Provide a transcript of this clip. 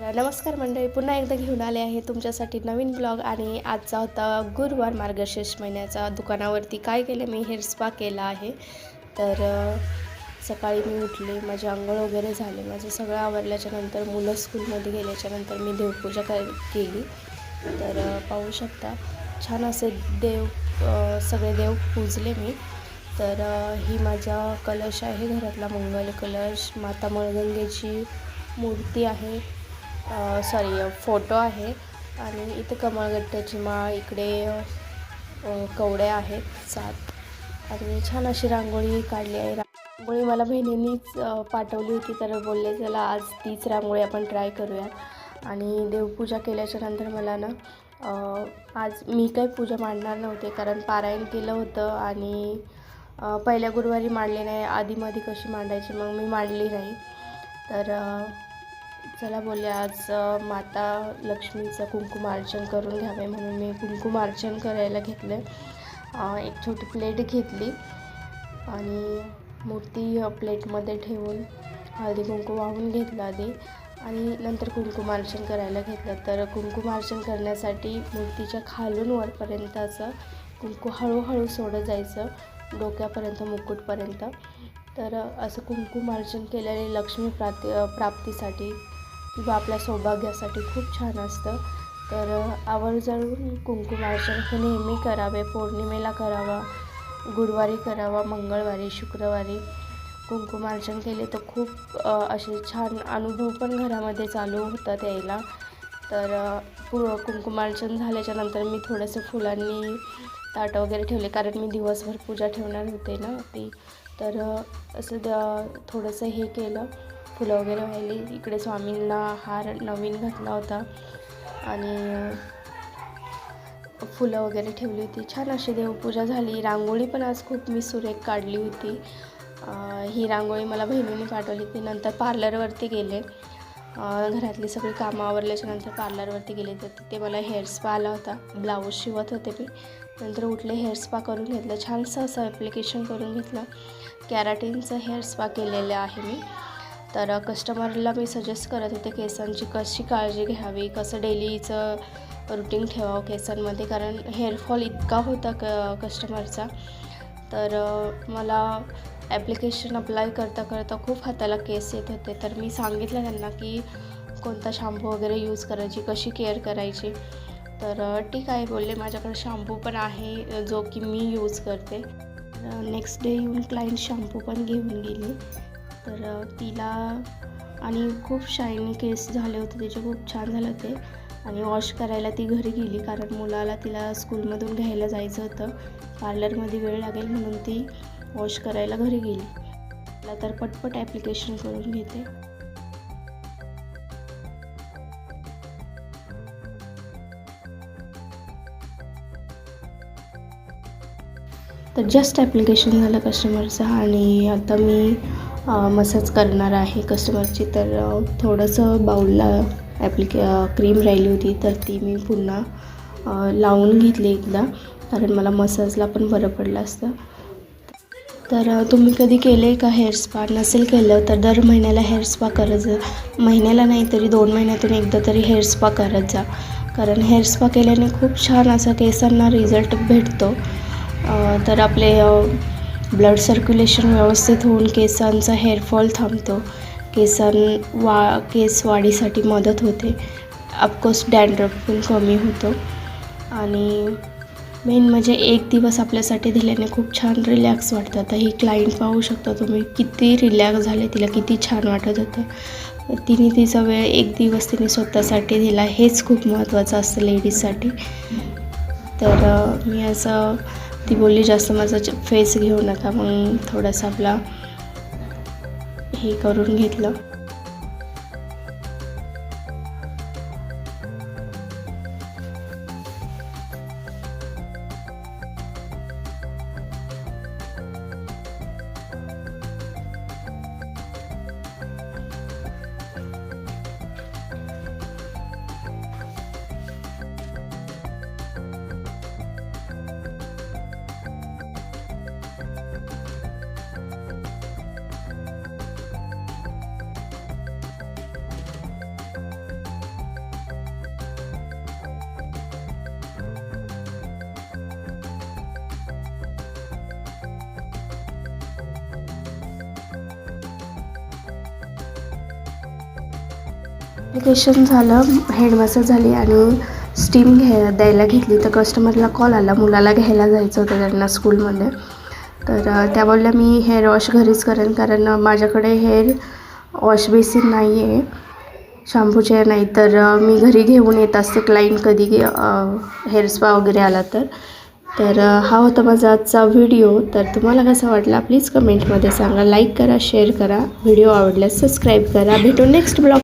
तर नमस्कार मंडळी पुन्हा एकदा घेऊन आले आहे तुमच्यासाठी नवीन ब्लॉग आणि आजचा होता गुरुवार मार्गशीर्ष महिन्याचा. दुकानावरती काय केलं मी हेअर स्पा केला आहे. तर सकाळी मी उठले माझे आंघोळ वगैरे झाले माझं सगळं आवरल्याच्या नंतर मुलं स्कूलमध्ये गेल्याच्यानंतर मी देवपूजा कर केली. तर पाहू शकता छान असे देव सगळे देव पूजले मी. तर ही माझा कलश आहे घरातला मंगल कलश. माता मळगंगेची मूर्ती आहे. सॉरी फोटो आहे. आणि इथे कमळगट्ट्याची माळ इकडे कवडे कवड्या आहेत सात. आणि छान अशी रांगोळी काढली आहे. रांगोळी मला बहिणींनीच पाठवली होती तर बोलले चला आज तीच रांगोळी आपण ट्राय करूया आणि देवपूजा केल्याच्यानंतर मला ना आज मी काही पूजा मांडणार नव्हते कारण पारायण केलं होतं आणि पहिल्या गुरुवारी मांडले नाही आधीमध्ये कशी मांडायची मग मी मांडली नाही. तर चला बोलले आज माता लक्ष्मीचं कुंकुमार्चन करून घ्यावे म्हणून मी कुंकुमार्चन करायला घेतलं. एक छोटी प्लेट घेतली आणि मूर्ती प्लेटमध्ये ठेवून हळदी कुंकू वाहून घेतलं आधी आणि नंतर कुंकुमार्चन करायला घेतलं. तर कुंकुमार्चन करण्यासाठी मूर्तीच्या खालून वरपर्यंत असं कुंकू हळूहळू सोडत जायचं डोक्यापर्यंत मुकुटपर्यंत. तर असं कुंकुमार्चन केल्याने लक्ष्मी प्राप्ती प्राप्तीसाठी किंवा आपल्या सौभाग्यासाठी खूप छान असतं. तर अ, आवर्जून कुंकुमार्चन हे नेहमी करावे. पौर्णिमेला करावा गुरुवारी करावा मंगळवारी शुक्रवारी कुंकुमार्चन केले तर खूप असे छान अनुभव पण घरामध्ये चालू होतात यायला. तर पूर्व कुंकुमार्चन झाल्याच्यानंतर मी थोडंसं फुलांनी ताटं वगैरे ठेवले. कारण मी दिवसभर पूजा ठेवणार होते ना ती. तर असं द थोडंसं हे केलं. फुलं वगैरे वाहिली इकडे स्वामींना हार नवीन घातला होता. आणि फुलं वगैरे ठेवली होती. छान अशी देवपूजा झाली. रांगोळी पण आज खूप मी सुरेख काढली होती. ही रांगोळी मला बहिणीने पाठवली ती नंतर पार्लरवरती गेले. घरातली सगळी कामं आवरल्याच्यानंतर पार्लरवरती गेले. तर तिथे मला हेअर स्पा आला होता. ब्लाऊज शिवत होते मी. नंतर उठले हेअर स्पा करून घेतलं. छानसं असं ॲप्लिकेशन करून घेतलं. कॅराटीनचं हेअर स्पा केलेलं आहे मी. तर कस्टमरला मी सजेस्ट करत होते केसांची कशी काळजी घ्यावी कसं डेलीचं रुटीन ठेवावं केसांमध्ये कारण हेअरफॉल इतका होता क कस्टमरचा तर मला ॲप्लिकेशन अप्लाय करता करता खूप हाताला केस येत होते. तर मी सांगितलं त्यांना की कोणता शॅम्पू वगैरे यूज करायची कशी केअर करायची. तर ठीक आहे बोलले माझ्याकडे शॅम्पू पण आहे जो की मी यूज करते. नेक्स्ट डे येऊन क्लायंट शॅम्पू पण घेऊन गेली. तर तिला आणि खूप शायनी केस झाले होते तिचे खूप छान झाले होते. आणि वॉश करायला ती घरी गेली कारण मुलाला तिला स्कूलमधून घ्यायला जायचं होतं. पार्लरमध्ये वेळ लागेल म्हणून ती वॉश करायला घरी गेली. तिला तर पटपट ॲप्लिकेशन करून घेते. तर जस्ट ॲप्लिकेशन झालं कस्टमरचं आणि आता मी मसाज करणार आहे कस्टमरची तर थोडंसं बाऊलला ॲप्लिके क्रीम राहिली होती तर ती मी पुन्हा लावून घेतली एकदा कारण मला मसाजला पण बरं पडलं असतं. तर तुम्ही कधी केले का हेअर स्पा नसेल केलं तर दर महिन्याला हेअर स्पा करत जा. महिन्याला नाही तरी दोन महिन्यातून एकदा तरी हेअर स्पा करत जा. कारण हेअर स्पा केल्याने खूप छान असा केसांना रिझल्ट भेटतो. तर आपले ब्लड सर्क्युलेशन व्यवस्थित होऊन केसांचा हेअरफॉल थांबतो. केसां वा केस वाढीसाठी मदत होते. ऑफकोर्स डॅन्ड्रफ पण कमी होतो. आणि मेन म्हणजे एक दिवस आपल्यासाठी दिल्याने खूप छान रिलॅक्स वाटतं. आता ही क्लायंट पाहू शकता तुम्ही किती रिलॅक्स झाले तिला किती छान वाटत होतं. तिने तिचा वेळ एक दिवस तिने स्वतःसाठी दिला. हेच खूप महत्त्वाचं असतं लेडीजसाठी तर मी असं ती बोलली जास्त माझा फेस घेऊ नका. मग थोडासा आपला हे करून घेतलं. ॲप्लिकेशन झालं हेड मसाज झाली आणि स्टीम घ्या द्यायला घेतली. तर कस्टमरला कॉल आला. मुलाला घ्यायला जायचं होतं त्यांना स्कूलमध्ये तर त्या बोलल्या मी हेअर वॉश घरीच करेन. कारण माझ्याकडे हेअर वॉश बेसिन नाही आहे शॅम्पूचे नाही तर मी घरी घेऊन येत असते. क्लाईंट कधी हेअर स्पा वगैरे आला तर. तर हा होता माझा आजचा व्हिडिओ तर तुम्हाला कसा वाटला प्लीज कमेंटमध्ये सांगा. लाईक करा शेअर करा. व्हिडिओ आवडल्यास सबस्क्राईब करा. भेटू नेक्स्ट ब्लॉग